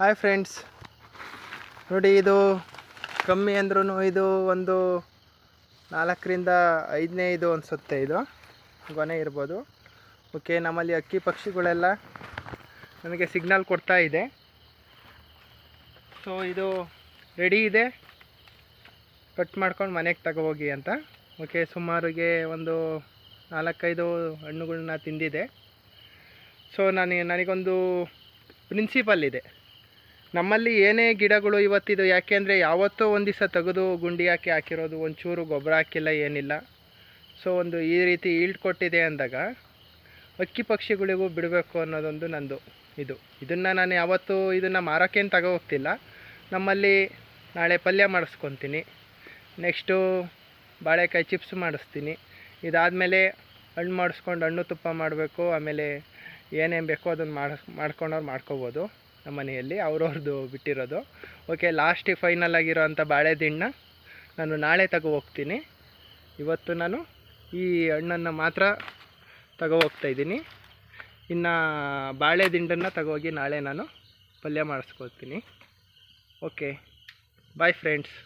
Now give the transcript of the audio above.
Hi friends ನೋಡಿ ಇದು ಕಮ್ಮಿ ಅಂದ್ರೂ ಇದು ಒಂದು ನಾಲ್ಕರಿಂದ ಐದನೇ ಇದು ಅನಿಸುತ್ತೆ ಇದು. ಗೊನೆ ಇರ್ಬೋದು. ಓಕೆ ನಮ್ಮಲ್ಲಿ ಅಕ್ಕಿ ಪಕ್ಷಿಗಳೆಲ್ಲ ನನಗೆ ಸಿಗ್ನಲ್ ಕೊಡ್ತಾ ಇದೆ. ಸೊ ಇದು ರೆಡಿ ಇದೆ. ಕಟ್ ಮಾಡ್ಕೊಂಡು ಮನೆಗೆ ತಗೋಹೋಗಿ ಅಂತ. ಓಕೆ ಸುಮಾರಿಗೆ ಒಂದು ನಾಲ್ಕೈದು ಹಣ್ಣುಗಳನ್ನ ತಿಂದಿದೆ. ಸೊ ನನಗೆ ನನಗೊಂದು ಪ್ರಿನ್ಸಿಪಲ್ ಇದೆ. ನಮ್ಮಲ್ಲಿ ಏನೇ ಗಿಡಗಳು ಇವತ್ತಿದು, ಯಾಕೆಂದರೆ ಯಾವತ್ತೋ ಒಂದು ದಿವಸ ತೆಗೆದು ಗುಂಡಿ ಹಾಕಿ ಹಾಕಿರೋದು, ಒಂಚೂರು ಗೊಬ್ಬರ ಹಾಕಿಲ್ಲ, ಏನಿಲ್ಲ. ಸೊ ಒಂದು ಈ ರೀತಿ ಈಲ್ಡ್ ಕೊಟ್ಟಿದೆ ಅಂದಾಗ, ಅಕ್ಕಿ ಪಕ್ಷಿಗಳಿಗೂ ಬಿಡಬೇಕು ಅನ್ನೋದೊಂದು ನಂದು ಇದು. ಇದನ್ನು ನಾನು ಯಾವತ್ತೂ ಇದನ್ನು ಮಾರೋಕ್ಕೇನು ತಗೋ ಹೋಗ್ತಿಲ್ಲ. ನಮ್ಮಲ್ಲಿ ನಾಳೆ ಪಲ್ಯ ಮಾಡಿಸ್ಕೊತೀನಿ. ನೆಕ್ಸ್ಟು ಬಾಳೆಕಾಯಿ ಚಿಪ್ಸ್ ಮಾಡಿಸ್ತೀನಿ. ಇದಾದಮೇಲೆ ಹಣ್ಣು ಮಾಡಿಸ್ಕೊಂಡು ಹಣ್ಣು ತುಪ್ಪ ಮಾಡಬೇಕು, ಆಮೇಲೆ ಏನೇನು ಬೇಕೋ ಅದನ್ನು ಮಾಡಿಸ್ ಮಾಡ್ಕೊಂಡವ್ರು ಮಾಡ್ಕೋಬೋದು. ನಮ್ಮ ಮನೆಯಲ್ಲಿ ಅವ್ರವ್ರದ್ದು ಬಿಟ್ಟಿರೋದು. ಓಕೆ ಲಾಸ್ಟಿಗೆ ಫೈನಲ್ ಆಗಿರೋ ಅಂಥ ಬಾಳೆ ದಿಂಡನ್ನ ನಾನು ನಾಳೆ ತಗೋ ಹೋಗ್ತೀನಿ. ಇವತ್ತು ನಾನು ಈ ಹಣ್ಣನ್ನು ಮಾತ್ರ ತಗೋ ಹೋಗ್ತಾ ಇದ್ದೀನಿ. ಇನ್ನು ಬಾಳೆ ದಿಂಡನ್ನು ತಗೋಗಿ ನಾಳೆ ನಾನು ಪಲ್ಯ ಮಾಡಿಸ್ಕೊಳ್ತೀನಿ. Okay bye friends